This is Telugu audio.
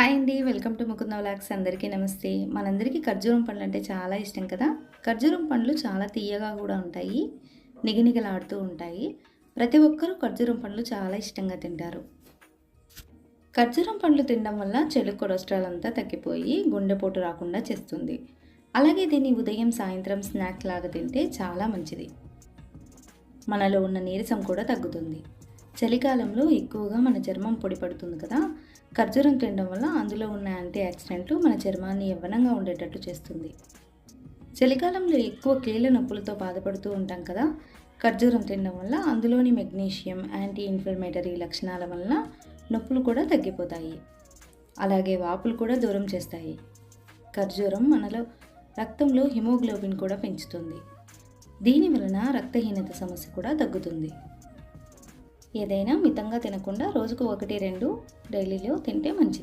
హాయ్ అండి వెల్కమ్ టు ముకుంద వ్లాగ్స్ అందరికీ నమస్తే. మనందరికీ ఖర్జూరం పండ్లు అంటే చాలా ఇష్టం కదా? ఖర్జూరం పండ్లు చాలా తీయగా కూడా ఉంటాయి నిగనిగలాడుతూ ఉంటాయి. ప్రతి ఒక్కరూ ఖర్జూరం పండ్లు చాలా ఇష్టంగా తింటారు. ఖర్జూరం పండ్లు తినడం వల్ల చెడు కొలెస్ట్రాల్ అంతా తగ్గిపోయి గుండెపోటు రాకుండా చేస్తుంది. అలాగే దీన్ని ఉదయం సాయంత్రం స్నాక్ లాగా తింటే చాలా మంచిది. మనలో ఉన్న నీరసం కూడా తగ్గుతుంది. చలికాలంలో ఎక్కువగా మన చర్మం పొడి పడుతుంది కదా. ఖర్జూరం తినడం వల్ల అందులో ఉన్న యాంటీ ఆక్సిడెంట్లు మన చర్మాన్ని యవ్వనంగా ఉండేటట్టు చేస్తుంది. చలికాలంలో ఎక్కువ కీళ్ళ నొప్పులతో బాధపడుతూ ఉంటాం కదా. ఖర్జూరం తినడం వల్ల అందులోని మెగ్నీషియం యాంటీ ఇన్ఫ్లమేటరీ లక్షణాల వలన నొప్పులు కూడా తగ్గిపోతాయి. అలాగే వాపులు కూడా దూరం చేస్తాయి. ఖర్జూరం మనలో రక్తంలో హిమోగ్లోబిన్ కూడా పెంచుతుంది. దీని వలన రక్తహీనత సమస్య కూడా తగ్గుతుంది. ఏదైనా మితంగా తినకుండా రోజుకు ఒకటి రెండు డైలీలో తింటే మంచిది.